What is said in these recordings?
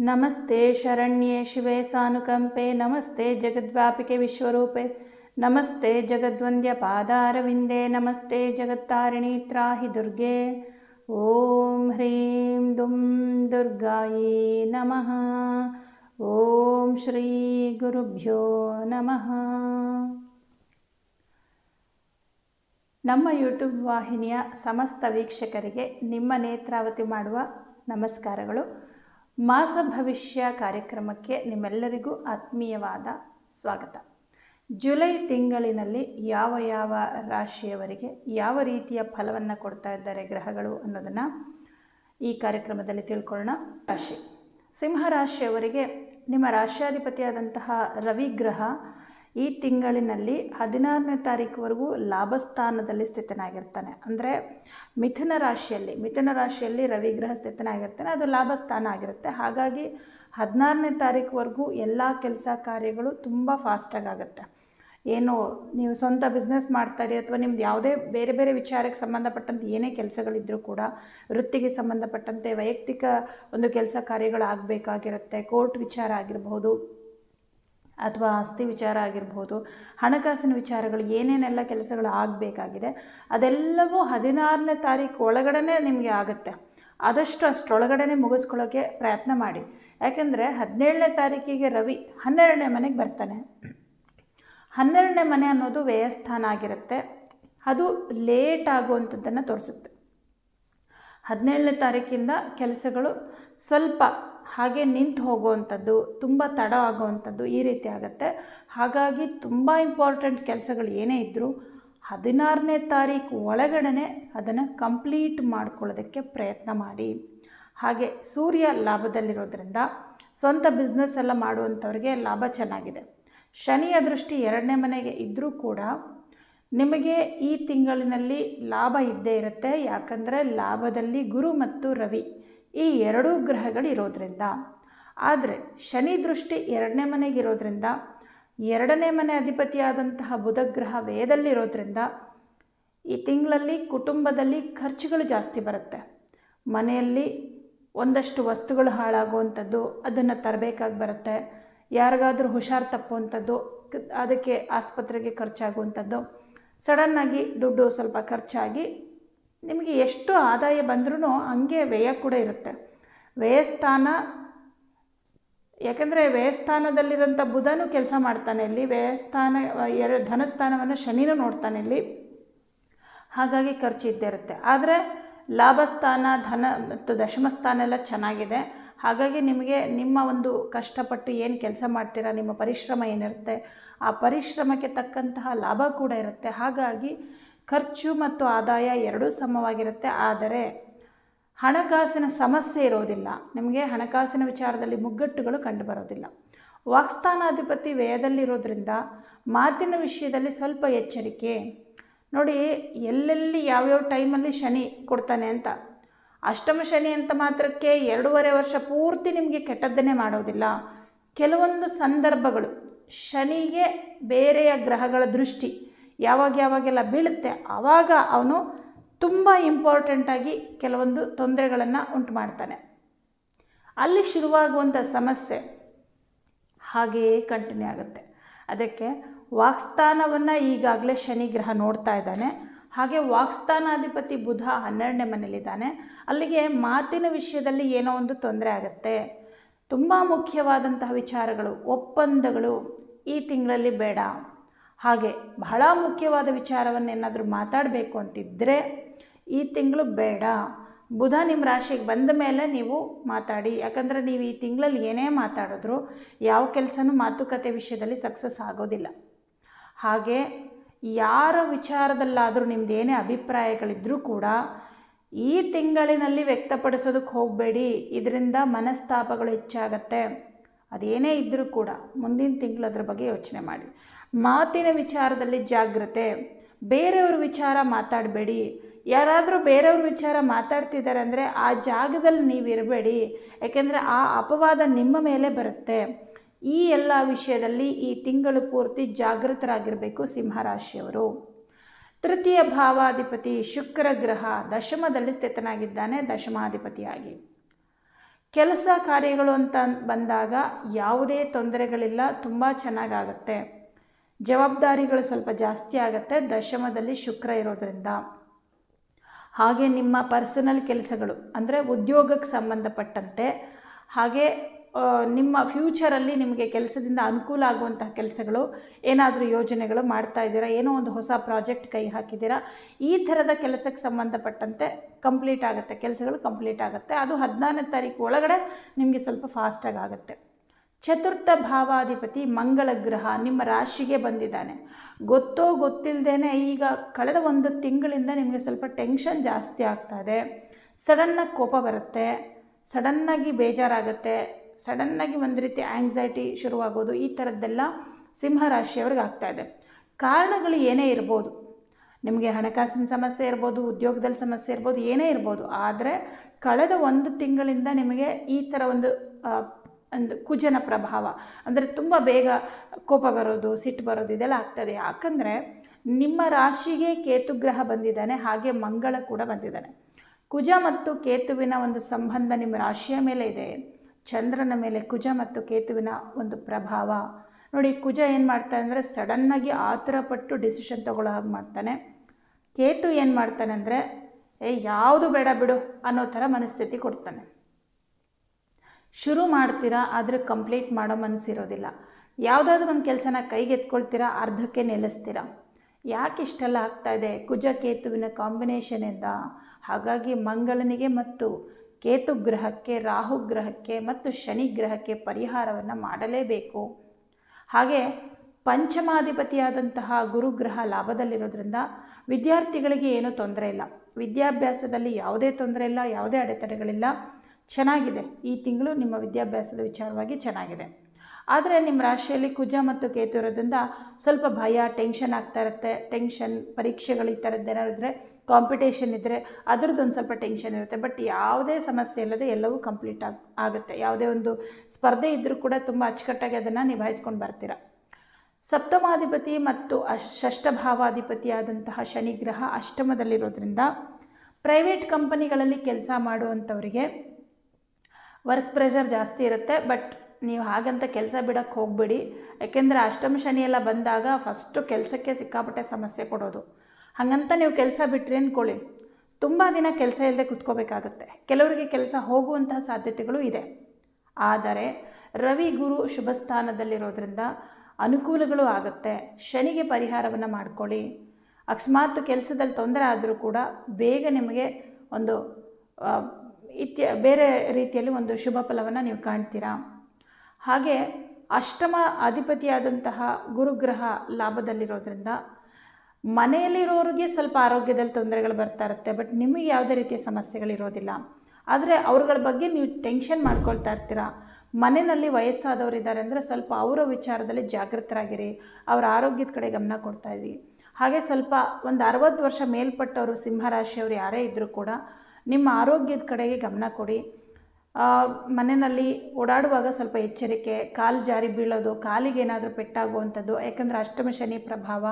ನಮಸ್ತೆ ಶರಣ್ಯೆ ಶಿವೆ ಸಾನುಕಂಪೆ, ನಮಸ್ತೆ ಜಗದ್ವ್ಯಾಪಿಕೆ ವಿಶ್ವರೂಪೆ, ನಮಸ್ತೆ ಜಗದ್ವಂದ್ಯ ಪಾದಾರವಿಂದೆ, ನಮಸ್ತೆ ಜಗತ್ತಾರಿಣಿ ತ್ರಾಹಿ ದುರ್ಗೆ, ಓಂ ಹ್ರೀಂ ದುಂ ದುರ್ಗಾಯೇ ನಮಃ, ಓಂ ಶ್ರೀ ಗುರುಭ್ಯೋ ನಮಃ. ನಮ್ಮ ಯೂಟ್ಯೂಬ್ ವಾಹಿನಿಯ ಸಮಸ್ತ ವೀಕ್ಷಕರಿಗೆ ನಿಮ್ಮ ನೇತ್ರಾವತಿ ಮಾಡುವ ನಮಸ್ಕಾರಗಳು. ಮಾಸ ಭವಿಷ್ಯ ಕಾರ್ಯಕ್ರಮಕ್ಕೆ ನಿಮ್ಮೆಲ್ಲರಿಗೂ ಆತ್ಮೀಯವಾದ ಸ್ವಾಗತ. ಜುಲೈ ತಿಂಗಳಿನಲ್ಲಿ ಯಾವ ಯಾವ ರಾಶಿಯವರಿಗೆ ಯಾವ ರೀತಿಯ ಫಲವನ್ನು ಕೊಡ್ತಾ ಇದ್ದಾರೆ ಗ್ರಹಗಳು ಅನ್ನೋದನ್ನು ಈ ಕಾರ್ಯಕ್ರಮದಲ್ಲಿ ತಿಳ್ಕೊಳ್ಳೋಣ. ರಾಶಿ. ಸಿಂಹ ರಾಶಿಯವರಿಗೆ ನಿಮ್ಮ ರಾಶ್ಯಾಧಿಪತಿಯಾದಂತಹ ರವಿ ಗ್ರಹ ಈ ತಿಂಗಳಿನಲ್ಲಿ ಹದಿನಾರನೇ ತಾರೀಕುವರೆಗೂ ಲಾಭಸ್ಥಾನದಲ್ಲಿ ಸ್ಥಿತನಾಗಿರ್ತಾನೆ. ಅಂದರೆ ಮಿಥುನ ರಾಶಿಯಲ್ಲಿ ಮಿಥುನ ರಾಶಿಯಲ್ಲಿ ರವಿಗ್ರಹ ಸ್ಥಿತನಾಗಿರ್ತಾನೆ, ಅದು ಲಾಭಸ್ಥಾನ ಆಗಿರುತ್ತೆ. ಹಾಗಾಗಿ ಹದಿನಾರನೇ ತಾರೀಕುವರೆಗೂ ಎಲ್ಲ ಕೆಲಸ ಕಾರ್ಯಗಳು ತುಂಬ ಫಾಸ್ಟಾಗಿ ಆಗುತ್ತೆ. ಏನು, ನೀವು ಸ್ವಂತ ಬಿಸ್ನೆಸ್ ಮಾಡ್ತಾರೆ ಅಥವಾ ನಿಮ್ದು ಯಾವುದೇ ಬೇರೆ ಬೇರೆ ವಿಚಾರಕ್ಕೆ ಸಂಬಂಧಪಟ್ಟಂತೆ ಏನೇ ಕೆಲಸಗಳಿದ್ದರೂ ಕೂಡ, ವೃತ್ತಿಗೆ ಸಂಬಂಧಪಟ್ಟಂತೆ ವೈಯಕ್ತಿಕ ಒಂದು ಕೆಲಸ ಕಾರ್ಯಗಳು ಆಗಬೇಕಾಗಿರುತ್ತೆ ಕೋರ್ಟ್ ವಿಚಾರ ಆಗಿರಬಹುದು ಅಥವಾ ಆಸ್ತಿ ವಿಚಾರ ಆಗಿರ್ಬೋದು, ಹಣಕಾಸಿನ ವಿಚಾರಗಳು, ಏನೇನೆಲ್ಲ ಕೆಲಸಗಳು ಆಗಬೇಕಾಗಿದೆ, ಅದೆಲ್ಲವೂ ಹದಿನಾರನೇ ತಾರೀಕು ಒಳಗಡೆ ನಿಮಗೆ ಆಗುತ್ತೆ. ಆದಷ್ಟು ಅಷ್ಟರೊಳಗಡೆ ಮುಗಿಸ್ಕೊಳ್ಳೋಕ್ಕೆ ಪ್ರಯತ್ನ ಮಾಡಿ. ಯಾಕೆಂದರೆ ಹದಿನೇಳನೇ ತಾರೀಕಿಗೆ ರವಿ ಹನ್ನೆರಡನೇ ಮನೆಗೆ ಬರ್ತಾನೆ. ಹನ್ನೆರಡನೇ ಮನೆ ಅನ್ನೋದು ವ್ಯಯಸ್ಥಾನ ಆಗಿರುತ್ತೆ. ಅದು ಲೇಟ್ ಆಗುವಂಥದ್ದನ್ನು ತೋರಿಸುತ್ತೆ. ಹದಿನೇಳನೇ ತಾರೀಕಿಂದ ಕೆಲಸಗಳು ಸ್ವಲ್ಪ ಹಾಗೆ ನಿಂತು ಹೋಗುವಂಥದ್ದು, ತುಂಬ ತಡ ಆಗುವಂಥದ್ದು ಈ ರೀತಿ ಆಗುತ್ತೆ. ಹಾಗಾಗಿ ತುಂಬ ಇಂಪಾರ್ಟೆಂಟ್ ಕೆಲಸಗಳು ಏನೇ ಇದ್ದರೂ ಹದಿನಾರನೇ ತಾರೀಕು ಒಳಗಡೆ ಅದನ್ನು ಕಂಪ್ಲೀಟ್ ಮಾಡ್ಕೊಳ್ಳೋದಕ್ಕೆ ಪ್ರಯತ್ನ ಮಾಡಿ. ಹಾಗೆ ಸೂರ್ಯ ಲಾಭದಲ್ಲಿರೋದ್ರಿಂದ ಸ್ವಂತ ಬಿಸ್ನೆಸ್ ಎಲ್ಲ ಮಾಡುವಂಥವ್ರಿಗೆ ಲಾಭ ಚೆನ್ನಾಗಿದೆ. ಶನಿಯ ದೃಷ್ಟಿ ಎರಡನೇ ಮನೆಗೆ ಇದ್ದರೂ ಕೂಡ ನಿಮಗೆ ಈ ತಿಂಗಳಿನಲ್ಲಿ ಲಾಭ ಇದ್ದೇ ಇರುತ್ತೆ. ಯಾಕಂದರೆ ಲಾಭದಲ್ಲಿ ಗುರು ಮತ್ತು ರವಿ. ಈ ಎರಡೂ ಗ್ರಹಗಳು ಇರೋದ್ರಿಂದ ಆದರೆ ಶನಿ ದೃಷ್ಟಿ ಎರಡನೇ ಮನೆಗಿರೋದ್ರಿಂದ, ಎರಡನೇ ಮನೆ ಅಧಿಪತಿಯಾದಂತಹ ಬುಧ ಗ್ರಹ ವೇದಲ್ಲಿರೋದ್ರಿಂದ ಈ ತಿಂಗಳಲ್ಲಿ ಕುಟುಂಬದಲ್ಲಿ ಖರ್ಚುಗಳು ಜಾಸ್ತಿ ಬರುತ್ತೆ. ಮನೆಯಲ್ಲಿ ಒಂದಷ್ಟು ವಸ್ತುಗಳು ಹಾಳಾಗುವಂಥದ್ದು, ಅದನ್ನು ತರಬೇಕಾಗಿ ಬರುತ್ತೆ. ಯಾರಿಗಾದರೂ ಹುಷಾರು ತಪ್ಪುವಂಥದ್ದು, ಅದಕ್ಕೆ ಆಸ್ಪತ್ರೆಗೆ ಖರ್ಚಾಗುವಂಥದ್ದು. ಸಡನ್ನಾಗಿ ದುಡ್ಡು ಸ್ವಲ್ಪ ಖರ್ಚಾಗಿ ನಿಮಗೆ ಎಷ್ಟು ಆದಾಯ ಬಂದ್ರೂ ಹಂಗೆ ವ್ಯಯ ಕೂಡ ಇರುತ್ತೆ. ವ್ಯಯಸ್ಥಾನ, ಯಾಕಂದರೆ ವ್ಯಯಸ್ಥಾನದಲ್ಲಿರೋಂಥ ಬುಧನೂ ಕೆಲಸ ಮಾಡ್ತಾನೆ ಇಲ್ಲಿ. ವ್ಯಯಸ್ಥಾನ ಎರಡು ಧನಸ್ಥಾನವನ್ನು ಶನಿನೂ ನೋಡ್ತಾನೆ ಇಲ್ಲಿ. ಹಾಗಾಗಿ ಖರ್ಚು ಇದ್ದೇ ಇರುತ್ತೆ. ಆದರೆ ಲಾಭಸ್ಥಾನ, ಧನ ಮತ್ತು ದಶಮಸ್ಥಾನ ಎಲ್ಲ ಚೆನ್ನಾಗಿದೆ. ಹಾಗಾಗಿ ನಿಮಗೆ ನಿಮ್ಮ ಒಂದು ಕಷ್ಟಪಟ್ಟು ಏನು ಕೆಲಸ ಮಾಡ್ತೀರಾ, ನಿಮ್ಮ ಪರಿಶ್ರಮ ಏನಿರುತ್ತೆ, ಆ ಪರಿಶ್ರಮಕ್ಕೆ ತಕ್ಕಂತಹ ಲಾಭ ಕೂಡ ಇರುತ್ತೆ. ಹಾಗಾಗಿ ಖರ್ಚು ಮತ್ತು ಆದಾಯ ಎರಡೂ ಸಮವಾಗಿರುತ್ತೆ, ಆದರೆ ಹಣಕಾಸಿನ ಸಮಸ್ಯೆ ಇರೋದಿಲ್ಲ. ನಿಮಗೆ ಹಣಕಾಸಿನ ವಿಚಾರದಲ್ಲಿ ಮುಗ್ಗಟ್ಟುಗಳು ಕಂಡುಬರೋದಿಲ್ಲ. ವಾಕ್ಸ್ಥಾನಾಧಿಪತಿ ವ್ಯಯದಲ್ಲಿರೋದ್ರಿಂದ ಮಾತಿನ ವಿಷಯದಲ್ಲಿ ಸ್ವಲ್ಪ ಎಚ್ಚರಿಕೆ. ನೋಡಿ, ಎಲ್ಲೆಲ್ಲಿ ಯಾವ್ಯಾವ ಟೈಮಲ್ಲಿ ಶನಿ ಕೊಡ್ತಾನೆ ಅಂತ. ಅಷ್ಟಮ ಶನಿ ಅಂತ ಮಾತ್ರಕ್ಕೆ ಎರಡೂವರೆ ವರ್ಷ ಪೂರ್ತಿ ನಿಮಗೆ ಕೆಟ್ಟದ್ದನ್ನೇ ಮಾಡೋದಿಲ್ಲ. ಕೆಲವೊಂದು ಸಂದರ್ಭಗಳು, ಶನಿಗೆ ಬೇರೆಯ ಗ್ರಹಗಳ ದೃಷ್ಟಿ ಯಾವಾಗ ಯಾವಾಗೆಲ್ಲ ಬೀಳುತ್ತೆ ಆವಾಗ ಅವನು ತುಂಬ ಇಂಪಾರ್ಟೆಂಟಾಗಿ ಕೆಲವೊಂದು ತೊಂದರೆಗಳನ್ನು ಉಂಟು ಮಾಡ್ತಾನೆ. ಅಲ್ಲಿ ಶುರುವಾಗುವಂಥ ಸಮಸ್ಯೆ ಹಾಗೆಯೇ ಕಂಟಿನ್ಯೂ ಆಗುತ್ತೆ. ಅದಕ್ಕೆ ವಾಕ್ಸ್ಥಾನವನ್ನು ಈಗಾಗಲೇ ಶನಿ ಗ್ರಹ ನೋಡ್ತಾ ಇದ್ದಾನೆ. ಹಾಗೆ ವಾಕ್ಸ್ಥಾನಾಧಿಪತಿ ಬುಧ ಹನ್ನೆರಡನೇ ಮನೇಲಿದ್ದಾನೆ. ಅಲ್ಲಿಗೆ ಮಾತಿನ ವಿಷಯದಲ್ಲಿ ಏನೋ ಒಂದು ತೊಂದರೆ ಆಗುತ್ತೆ. ತುಂಬ ಮುಖ್ಯವಾದಂತಹ ವಿಚಾರಗಳು, ಒಪ್ಪಂದಗಳು ಈ ತಿಂಗಳಲ್ಲಿ ಬೇಡ. ಹಾಗೆ ಬಹಳ ಮುಖ್ಯವಾದ ವಿಚಾರವನ್ನೇನಾದರೂ ಮಾತಾಡಬೇಕು ಅಂತಿದ್ದರೆ ಈ ತಿಂಗಳು ಬೇಡ. ಬುಧ ನಿಮ್ಮ ರಾಶಿಗೆ ಬಂದ ಮೇಲೆ ನೀವು ಮಾತಾಡಿ. ಯಾಕಂದರೆ ನೀವು ಈ ತಿಂಗಳಲ್ಲಿ ಏನೇ ಮಾತಾಡಿದ್ರು ಯಾವ ಕೆಲಸನೂ ಮಾತುಕತೆ ವಿಷಯದಲ್ಲಿ ಸಕ್ಸಸ್ ಆಗೋದಿಲ್ಲ. ಹಾಗೆ ಯಾರ ವಿಚಾರದಲ್ಲಾದರೂ ನಿಮ್ದು ಏನೇ ಅಭಿಪ್ರಾಯಗಳಿದ್ದರೂ ಕೂಡ ಈ ತಿಂಗಳಿನಲ್ಲಿ ವ್ಯಕ್ತಪಡಿಸೋದಕ್ಕೆ ಹೋಗಬೇಡಿ. ಇದರಿಂದ ಮನಸ್ತಾಪಗಳು ಹೆಚ್ಚಾಗತ್ತೆ. ಅದೇನೇ ಇದ್ದರೂ ಕೂಡ ಮುಂದಿನ ತಿಂಗಳು ಅದರ ಬಗ್ಗೆ ಯೋಚನೆ ಮಾಡಿ. ಮಾತಿನ ವಿಚಾರದಲ್ಲಿ ಜಾಗ್ರತೆ. ಬೇರೆಯವ್ರ ವಿಚಾರ ಮಾತಾಡಬೇಡಿ. ಯಾರಾದರೂ ಬೇರೆಯವ್ರ ವಿಚಾರ ಮಾತಾಡ್ತಿದ್ದಾರೆ ಅಂದರೆ ಆ ಜಾಗದಲ್ಲಿ ನೀವು ಇರಬೇಡಿ ಯಾಕೆಂದರೆ ಆ ಅಪವಾದ ನಿಮ್ಮ ಮೇಲೆ ಬರುತ್ತೆ. ಈ ಎಲ್ಲ ವಿಷಯದಲ್ಲಿ ಈ ತಿಂಗಳು ಪೂರ್ತಿ ಜಾಗೃತರಾಗಿರಬೇಕು ಸಿಂಹರಾಶಿಯವರು. ತೃತೀಯ ಭಾವಾಧಿಪತಿ ಶುಕ್ರ ಗ್ರಹ ದಶಮದಲ್ಲಿ ಸ್ಥಿತನಾಗಿದ್ದಾನೆ, ದಶಮಾಧಿಪತಿಯಾಗಿ. ಕೆಲಸ ಕಾರ್ಯಗಳು ಅಂತ ಬಂದಾಗ ಯಾವುದೇ ತೊಂದರೆಗಳಿಲ್ಲ, ತುಂಬ ಚೆನ್ನಾಗಾಗತ್ತೆ. ಜವಾಬ್ದಾರಿಗಳು ಸ್ವಲ್ಪ ಜಾಸ್ತಿ ಆಗುತ್ತೆ. ದಶಮದಲ್ಲಿ ಶುಕ್ರ ಇರೋದ್ರಿಂದ. ಹಾಗೆ ನಿಮ್ಮ ಪರ್ಸನಲ್ ಕೆಲಸಗಳು, ಅಂದರೆ ಉದ್ಯೋಗಕ್ಕೆ ಸಂಬಂಧಪಟ್ಟಂತೆ, ಹಾಗೆ ನಿಮ್ಮ ಫ್ಯೂಚರಲ್ಲಿ ನಿಮಗೆ ಕೆಲಸದಿಂದ ಅನುಕೂಲ ಆಗುವಂತಹ ಕೆಲಸಗಳು, ಏನಾದರೂ ಯೋಜನೆಗಳು ಮಾಡ್ತಾ ಇದ್ದೀರಾ? ಏನೋ ಒಂದು ಹೊಸ ಪ್ರಾಜೆಕ್ಟ್ ಕೈ ಹಾಕಿದ್ದೀರಾ? ಈ ಥರದ ಕೆಲಸಕ್ಕೆ ಸಂಬಂಧಪಟ್ಟಂತೆ ಕಂಪ್ಲೀಟ್ ಆಗುತ್ತೆ, ಕೆಲಸಗಳು ಕಂಪ್ಲೀಟ್ ಆಗುತ್ತೆ. ಅದು ಹದಿನಾರನೇ ತಾರೀಕು ಒಳಗಡೆ ನಿಮಗೆ ಸ್ವಲ್ಪ ಫಾಸ್ಟಾಗಿ ಆಗುತ್ತೆ. ಚತುರ್ಥ ಭಾವಾಧಿಪತಿ ಮಂಗಳ ಗ್ರಹ ನಿಮ್ಮ ರಾಶಿಗೆ ಬಂದಿದ್ದಾನೆ. ಗೊತ್ತೋ ಗೊತ್ತಿಲ್ಲದೇನೆ ಈಗ ಕಳೆದ ಒಂದು ತಿಂಗಳಿಂದ ನಿಮಗೆ ಸ್ವಲ್ಪ ಟೆನ್ಷನ್ ಜಾಸ್ತಿ ಆಗ್ತಾ ಇದೆ ಸಡನ್ನಾಗಿ ಕೋಪ ಬರುತ್ತೆ ಸಡನ್ನಾಗಿ ಬೇಜಾರಾಗುತ್ತೆ ಸಡನ್ನಾಗಿ ಒಂದು ರೀತಿ ಆ್ಯಂಗ್ಸೈಟಿ ಶುರುವಾಗೋದು, ಈ ಥರದ್ದೆಲ್ಲ ಸಿಂಹರಾಶಿಯವ್ರಿಗೆ ಇದೆ ಕಾರಣಗಳು ಏನೇ ಇರ್ಬೋದು, ನಿಮಗೆ ಹಣಕಾಸಿನ ಸಮಸ್ಯೆ ಇರ್ಬೋದು, ಉದ್ಯೋಗದಲ್ಲಿ ಸಮಸ್ಯೆ ಇರ್ಬೋದು, ಏನೇ ಇರ್ಬೋದು, ಆದರೆ ಕಳೆದ ಒಂದು ತಿಂಗಳಿಂದ ನಿಮಗೆ ಈ ಥರ ಒಂದು ಒಂದು ಕುಜನ ಪ್ರಭಾವ. ಅಂದರೆ ತುಂಬ ಬೇಗ ಕೋಪ ಬರೋದು, ಸಿಟ್ಟು ಬರೋದು ಇದೆಲ್ಲ ಆಗ್ತದೆ. ಯಾಕಂದರೆ ನಿಮ್ಮ ರಾಶಿಗೆ ಕೇತುಗ್ರಹ ಬಂದಿದ್ದಾನೆ, ಹಾಗೆ ಮಂಗಳ ಕೂಡ ಬಂದಿದ್ದಾನೆ. ಕುಜ ಮತ್ತು ಕೇತುವಿನ ಒಂದು ಸಂಬಂಧ ನಿಮ್ಮ ರಾಶಿಯ ಮೇಲೆ ಇದೆ. ಚಂದ್ರನ ಮೇಲೆ ಕುಜ ಮತ್ತು ಕೇತುವಿನ ಒಂದು ಪ್ರಭಾವ. ನೋಡಿ, ಕುಜ ಏನು ಮಾಡ್ತಾನೆ ಅಂದರೆ ಸಡನ್ನಾಗಿ ಆತುರಪಟ್ಟು ಡಿಸಿಷನ್ ತಗೊಳ್ಳೋ ಹಾಗೆ ಮಾಡ್ತಾನೆ. ಕೇತು ಏನು ಮಾಡ್ತಾನೆ ಅಂದರೆ ಏ ಯಾವುದು ಬೇಡ ಬಿಡು ಅನ್ನೋ ಥರ ಮನಸ್ಥಿತಿ ಕೊಡ್ತಾನೆ. ಶುರು ಮಾಡ್ತೀರಾ ಆದರೆ ಕಂಪ್ಲೀಟ್ ಮಾಡೋ ಮನಸ್ಸಿರೋದಿಲ್ಲ ಯಾವುದಾದ್ರೂ ಒಂದು ಕೆಲಸನ ಕೈಗೆತ್ಕೊಳ್ತೀರಾ, ಅರ್ಧಕ್ಕೆ ನೆಲೆಸ್ತೀರಾ? ಯಾಕೆ ಇಷ್ಟೆಲ್ಲ ಆಗ್ತಾ ಇದೆ? ಕುಜ ಕೇತುವಿನ ಕಾಂಬಿನೇಷನಿಂದ ಹಾಗಾಗಿ ಮಂಗಳನಿಗೆ ಮತ್ತು ಕೇತು ಗ್ರಹಕ್ಕೆ, ರಾಹು ಗ್ರಹಕ್ಕೆ ಮತ್ತು ಶನಿ ಗ್ರಹಕ್ಕೆ ಪರಿಹಾರವನ್ನು ಮಾಡಲೇಬೇಕು. ಹಾಗೆ ಪಂಚಮಾಧಿಪತಿಯಾದಂತಹ ಗುರುಗ್ರಹ ಲಾಭದಲ್ಲಿರೋದ್ರಿಂದ ವಿದ್ಯಾರ್ಥಿಗಳಿಗೆ ಏನೂ ತೊಂದರೆ ಇಲ್ಲ. ವಿದ್ಯಾಭ್ಯಾಸದಲ್ಲಿ ಯಾವುದೇ ತೊಂದರೆ ಇಲ್ಲ, ಯಾವುದೇ ಅಡೆತಡೆಗಳಿಲ್ಲ. ಚೆನ್ನಾಗಿದೆ. ಈ ತಿಂಗಳು ನಿಮ್ಮ ವಿದ್ಯಾಭ್ಯಾಸದ ವಿಚಾರವಾಗಿ ಚೆನ್ನಾಗಿದೆ. ಆದರೆ ನಿಮ್ಮ ರಾಶಿಯಲ್ಲಿ ಕುಜ ಮತ್ತು ಕೇತು ಇರೋದ್ರಿಂದ ಸ್ವಲ್ಪ ಭಯ ಟೆನ್ಷನ್ ಆಗ್ತಾ ಇರುತ್ತೆ. ಟೆನ್ಷನ್ ಪರೀಕ್ಷೆಗಳು ಈ ಥರದ್ದು ಏನಾದ್ರು ಇದ್ದರೆ ಕಾಂಪಿಟೇಷನ್ ಇದ್ದರೆ ಅದರದ್ದು ಒಂದು ಸ್ವಲ್ಪ ಟೆನ್ಷನ್ ಇರುತ್ತೆ. ಬಟ್ ಯಾವುದೇ ಸಮಸ್ಯೆ ಇಲ್ಲದೆ ಎಲ್ಲವೂ ಕಂಪ್ಲೀಟ್ ಆಗಿ, ಆಗುತ್ತೆ. ಯಾವುದೇ ಒಂದು ಸ್ಪರ್ಧೆ ಇದ್ದರೂ ಕೂಡ ತುಂಬ ಅಚ್ಚುಕಟ್ಟಾಗಿ ಅದನ್ನು ನಿಭಾಯಿಸ್ಕೊಂಡು ಬರ್ತೀರ. ಸಪ್ತಮಾಧಿಪತಿ ಮತ್ತು ಷಷ್ಠಭಾವಾಧಿಪತಿಯಾದಂತಹ ಶನಿಗ್ರಹ ಅಷ್ಟಮದಲ್ಲಿರೋದ್ರಿಂದ ಪ್ರೈವೇಟ್ ಕಂಪನಿಗಳಲ್ಲಿ ಕೆಲಸ ಮಾಡುವಂಥವರಿಗೆ ವರ್ಕ್ ಪ್ರೆಷರ್ ಜಾಸ್ತಿ ಇರುತ್ತೆ ಬಟ್ ನೀವು ಹಾಗಂತ ಕೆಲಸ ಬಿಡೋಕ್ಕೆ ಹೋಗಬೇಡಿ. ಯಾಕೆಂದರೆ ಅಷ್ಟಮ ಶನಿ ಎಲ್ಲ ಬಂದಾಗ ಫಸ್ಟು ಕೆಲಸಕ್ಕೆ ಸಿಕ್ಕಾಪಟ್ಟೆ ಸಮಸ್ಯೆ ಕೊಡೋದು. ಹಾಗಂತ ನೀವು ಕೆಲಸ ಬಿಟ್ರಿ ಅಂದ್ಕೊಳ್ಳಿ ತುಂಬ ದಿನ ಕೆಲಸ ಇಲ್ಲದೆ ಕುತ್ಕೋಬೇಕಾಗತ್ತೆ. ಕೆಲವರಿಗೆ ಕೆಲಸ ಹೋಗುವಂತಹ ಸಾಧ್ಯತೆಗಳು ಇದೆ. ಆದರೆ ರವಿ ಗುರು ಶುಭ ಸ್ಥಾನದಲ್ಲಿರೋದ್ರಿಂದ ಅನುಕೂಲಗಳು ಆಗುತ್ತೆ. ಶನಿಗೆ ಪರಿಹಾರವನ್ನು ಮಾಡ್ಕೊಳ್ಳಿ. ಅಕಸ್ಮಾತ್ ಕೆಲಸದಲ್ಲಿ ತೊಂದರೆ ಆದರೂ ಕೂಡ ಬೇಗ ನಿಮಗೆ ಒಂದು ಇತ್ಯ, ಬೇರೆ ರೀತಿಯಲ್ಲಿ ಒಂದು ಶುಭ ಫಲವನ್ನು ನೀವು ಕಾಣ್ತೀರಾ? ಹಾಗೆ ಅಷ್ಟಮ ಅಧಿಪತಿಯಾದಂತಹ ಗುರುಗ್ರಹ ಲಾಭದಲ್ಲಿರೋದ್ರಿಂದ ಮನೆಯಲ್ಲಿರೋರಿಗೆ ಸ್ವಲ್ಪ ಆರೋಗ್ಯದಲ್ಲಿ ತೊಂದರೆಗಳು ಬರ್ತಾ ಇರುತ್ತೆ, ಬಟ್ ನಿಮಗೆ ಯಾವುದೇ ರೀತಿಯ ಸಮಸ್ಯೆಗಳಿರೋದಿಲ್ಲ ಆದರೆ ಅವ್ರಗಳ ಬಗ್ಗೆ ನೀವು ಟೆನ್ಷನ್ ಮಾಡ್ಕೊಳ್ತಾ ಇರ್ತೀರ? ಮನೆಯಲ್ಲಿ ವಯಸ್ಸಾದವರು ಇದ್ದಾರೆ ಅಂದರೆ ಸ್ವಲ್ಪ ಅವರ ವಿಚಾರದಲ್ಲಿ ಜಾಗೃತರಾಗಿರಿ, ಅವರ ಆರೋಗ್ಯದ ಕಡೆ ಗಮನ ಕೊಡ್ತಾ ಇರಿ. ಹಾಗೆ ಸ್ವಲ್ಪ ಒಂದು ಅರವತ್ತು ವರ್ಷ ಮೇಲ್ಪಟ್ಟವರು ಸಿಂಹರಾಶಿಯವರು ಯಾರೇ ಇದ್ದರೂ ಕೂಡ ನಿಮ್ಮ ಆರೋಗ್ಯದ ಕಡೆಗೆ ಗಮನ ಕೊಡಿ. ಮನೆಯಲ್ಲಿ ಓಡಾಡುವಾಗ ಸ್ವಲ್ಪ ಎಚ್ಚರಿಕೆ, ಕಾಲು ಜಾರಿ ಬೀಳೋದು, ಕಾಲಿಗೆ ಏನಾದರೂ ಪೆಟ್ಟಾಗುವಂಥದ್ದು, ಯಾಕಂದರೆ ಅಷ್ಟಮ ಶನಿ ಪ್ರಭಾವ.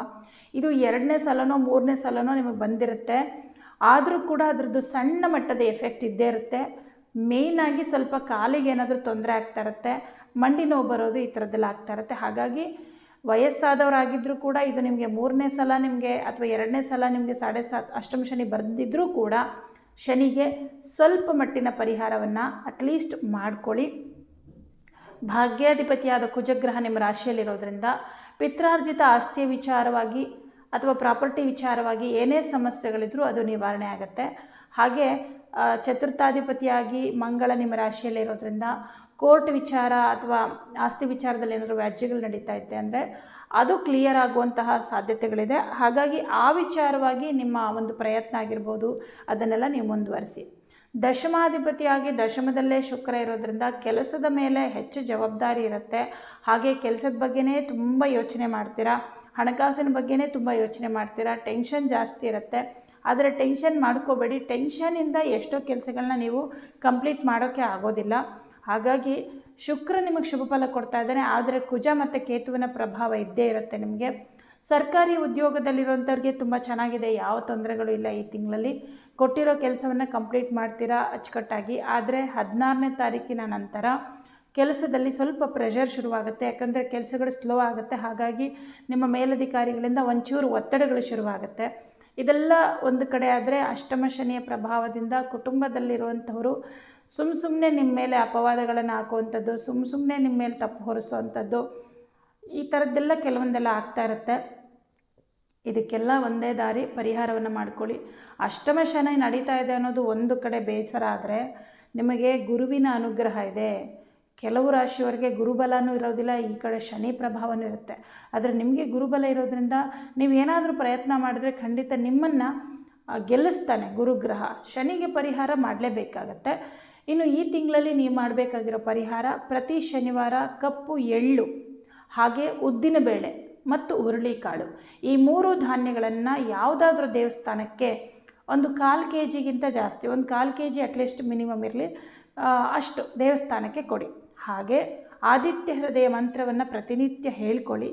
ಇದು ಎರಡನೇ ಸಲನೋ, ಮೂರನೇ ಸಲನೋ ನಿಮಗೆ ಬಂದಿರುತ್ತೆ. ಆದರೂ ಕೂಡ ಅದರದ್ದು ಸಣ್ಣ ಮಟ್ಟದ ಎಫೆಕ್ಟ್ ಇದ್ದೇ ಇರುತ್ತೆ. ಮೇಯ್ನಾಗಿ ಸ್ವಲ್ಪ ಕಾಲಿಗೆ ಏನಾದರೂ ತೊಂದರೆ ಆಗ್ತಾ ಇರುತ್ತೆ. ಮಂಡಿ ನೋವು ಬರೋದು ಈ ಥರದ್ದೆಲ್ಲ ಆಗ್ತಾ ಇರುತ್ತೆ. ಹಾಗಾಗಿ ವಯಸ್ಸಾದವರಾಗಿದ್ದರೂ ಕೂಡ ಇದು ನಿಮಗೆ ಮೂರನೇ ಸಲ ನಿಮಗೆ ಅಥವಾ ಎರಡನೇ ಸಲ ನಿಮಗೆ ಸಾಡೆ ಸಾತ್ ಅಷ್ಟಮ ಶನಿ ಬರೆದಿದ್ದರೂ ಕೂಡ ಶನಿಗೆ ಸ್ವಲ್ಪ ಮಟ್ಟಿನ ಪರಿಹಾರವನ್ನು ಅಟ್ಲೀಸ್ಟ್ ಮಾಡ್ಕೊಳ್ಳಿ. ಭಾಗ್ಯಾಧಿಪತಿಯಾದ ಕುಜಗ್ರಹ ನಿಮ್ಮ ರಾಶಿಯಲ್ಲಿರೋದ್ರಿಂದ ಪಿತ್ರಾರ್ಜಿತ ಆಸ್ತಿಯ ವಿಚಾರವಾಗಿ ಅಥವಾ ಪ್ರಾಪರ್ಟಿ ವಿಚಾರವಾಗಿ ಏನೇ ಸಮಸ್ಯೆಗಳಿದ್ರೂ ಅದು ನಿವಾರಣೆ ಆಗುತ್ತೆ. ಹಾಗೆ ಚತುರ್ಥಾಧಿಪತಿಯಾಗಿ ಮಂಗಳ ನಿಮ್ಮ ರಾಶಿಯಲ್ಲಿರೋದ್ರಿಂದ ಕೋರ್ಟ್ ವಿಚಾರ ಅಥವಾ ಆಸ್ತಿ ವಿಚಾರದಲ್ಲಿ ಏನಾದರೂ ವ್ಯಾಜ್ಯಗಳು ನಡೀತಾ ಇತ್ತೆ ಅಂದರೆ ಅದು ಕ್ಲಿಯರ್ ಆಗುವಂತಹ ಸಾಧ್ಯತೆಗಳಿದೆ. ಹಾಗಾಗಿ ಆ ವಿಚಾರವಾಗಿ ನಿಮ್ಮ ಒಂದು ಪ್ರಯತ್ನ ಆಗಿರ್ಬೋದು, ಅದನ್ನೆಲ್ಲ ನೀವು ಮುಂದುವರಿಸಿ. ದಶಮಾಧಿಪತಿಯಾಗಿ ದಶಮದಲ್ಲೇ ಶುಕ್ರ ಇರೋದ್ರಿಂದ ಕೆಲಸದ ಮೇಲೆ ಹೆಚ್ಚು ಜವಾಬ್ದಾರಿ ಇರುತ್ತೆ. ಹಾಗೆ ಕೆಲಸದ ಬಗ್ಗೆನೇ ತುಂಬ ಯೋಚನೆ ಮಾಡ್ತೀರಾ? ಹಣಕಾಸಿನ ಬಗ್ಗೆನೇ ತುಂಬ ಯೋಚನೆ ಮಾಡ್ತೀರಾ? ಟೆನ್ಷನ್ ಜಾಸ್ತಿ ಇರುತ್ತೆ. ಆದರೆ ಟೆನ್ಷನ್ ಮಾಡ್ಕೋಬೇಡಿ. ಟೆನ್ಷನಿಂದ ಎಷ್ಟೋ ಕೆಲಸಗಳನ್ನ ನೀವು ಕಂಪ್ಲೀಟ್ ಮಾಡೋಕ್ಕೆ ಆಗೋದಿಲ್ಲ. ಹಾಗಾಗಿ ಶುಕ್ರ ನಿಮಗೆ ಶುಭ ಫಲ ಕೊಡ್ತಾ ಇದ್ದಾನೆ, ಆದರೆ ಕುಜ ಮತ್ತು ಕೇತುವಿನ ಪ್ರಭಾವ ಇದ್ದೇ ಇರುತ್ತೆ ನಿಮಗೆ. ಸರ್ಕಾರಿ ಉದ್ಯೋಗದಲ್ಲಿರುವಂಥವ್ರಿಗೆ ತುಂಬ ಚೆನ್ನಾಗಿದೆ, ಯಾವ ತೊಂದರೆಗಳು ಇಲ್ಲ ಈ ತಿಂಗಳಲ್ಲಿ. ಕೊಟ್ಟಿರೋ ಕೆಲಸವನ್ನು ಕಂಪ್ಲೀಟ್ ಮಾಡ್ತೀರಾ ಅಚ್ಚುಕಟ್ಟಾಗಿ, ಆದರೆ ಹದಿನಾರನೇ ತಾರೀಕಿನ ನಂತರ ಕೆಲಸದಲ್ಲಿ ಸ್ವಲ್ಪ ಪ್ರೆಷರ್ ಶುರುವಾಗುತ್ತೆ, ಯಾಕಂದರೆ ಕೆಲಸಗಳು ಸ್ಲೋ ಆಗುತ್ತೆ. ಹಾಗಾಗಿ ನಿಮ್ಮ ಮೇಲಧಿಕಾರಿಗಳಿಂದ ಒಂಚೂರು ಒತ್ತಡಗಳು ಶುರುವಾಗುತ್ತೆ. ಇದೆಲ್ಲ ಒಂದು ಕಡೆ ಆದರೆ ಅಷ್ಟಮ ಶನಿಯ ಪ್ರಭಾವದಿಂದ ಕುಟುಂಬದಲ್ಲಿರುವಂಥವರು ಸುಮ್ಮ ಸುಮ್ಮನೆ ನಿಮ್ಮ ಮೇಲೆ ಅಪವಾದಗಳನ್ನು ಹಾಕುವಂಥದ್ದು ಸುಮ್ಮ ಸುಮ್ಮನೆ ನಿಮ್ಮ ಮೇಲೆ ತಪ್ಪು ಹೊರಿಸುವಂಥದ್ದು, ಈ ಥರದ್ದೆಲ್ಲ ಕೆಲವೊಂದೆಲ್ಲ ಆಗ್ತಾ ಇರುತ್ತೆ. ಇದಕ್ಕೆಲ್ಲ ಒಂದೇ ದಾರಿ ಪರಿಹಾರವನ್ನು ಮಾಡ್ಕೊಳ್ಳಿ. ಅಷ್ಟಮ ಶನಿ ನಡೀತಾ ಇದೆ ಅನ್ನೋದು ಒಂದು ಕಡೆ ಬೇಸರ ಆದರೆ ನಿಮಗೆ ಗುರುವಿನ ಅನುಗ್ರಹ ಇದೆ. ಕೆಲವು ರಾಶಿಯವರಿಗೆ ಗುರುಬಲನೂ ಇರೋದಿಲ್ಲ, ಈ ಕಡೆ ಶನಿ ಪ್ರಭಾವನೂ ಇರುತ್ತೆ. ಆದರೆ ನಿಮಗೆ ಗುರುಬಲ ಇರೋದ್ರಿಂದ ನೀವು ಏನಾದರೂ ಪ್ರಯತ್ನ ಮಾಡಿದ್ರೆ ಖಂಡಿತ ನಿಮ್ಮನ್ನು ಗೆಲ್ಲಿಸ್ತಾನೆ ಗುರುಗ್ರಹ. ಶನಿಗೆ ಪರಿಹಾರ ಮಾಡಲೇಬೇಕಾಗತ್ತೆ. ಇನ್ನು ಈ ತಿಂಗಳಲ್ಲಿ ನೀವು ಮಾಡಬೇಕಾಗಿರೋ ಪರಿಹಾರ ಪ್ರತಿ ಶನಿವಾರ ಕಪ್ಪು ಎಳ್ಳು, ಹಾಗೆ ಉದ್ದಿನ ಬೇಳೆ ಮತ್ತು ಹುರುಳಿಕಾಳು. ಈ ಮೂರು ಧಾನ್ಯಗಳನ್ನು ಯಾವುದಾದ್ರೂ ದೇವಸ್ಥಾನಕ್ಕೆ ಒಂದು ಕಾಲು ಕೆ ಜಿಗಿಂತ ಜಾಸ್ತಿ, ಒಂದು ಕಾಲು K G at least minimum ಇರಲಿ ಅಷ್ಟು ದೇವಸ್ಥಾನಕ್ಕೆ ಕೊಡಿ. ಹಾಗೆ ಆದಿತ್ಯ ಹೃದಯ ಮಂತ್ರವನ್ನು ಪ್ರತಿನಿತ್ಯ ಹೇಳ್ಕೊಳ್ಳಿ,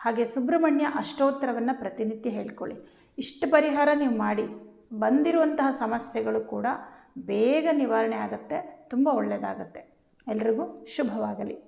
ಹಾಗೆ ಸುಬ್ರಹ್ಮಣ್ಯ ಅಷ್ಟೋತ್ತರವನ್ನು ಪ್ರತಿನಿತ್ಯ ಹೇಳ್ಕೊಳ್ಳಿ. ಇಷ್ಟು ಪರಿಹಾರ ನೀವು ಮಾಡಿ, ಬಂದಿರುವಂತಹ ಸಮಸ್ಯೆಗಳು ಕೂಡ ಬೇಗ ನಿವಾರಣೆ ಆಗುತ್ತೆ ತುಂಬ ಒಳ್ಳೆಯದಾಗತ್ತೆ ಎಲ್ರಿಗೂ ಶುಭವಾಗಲಿ.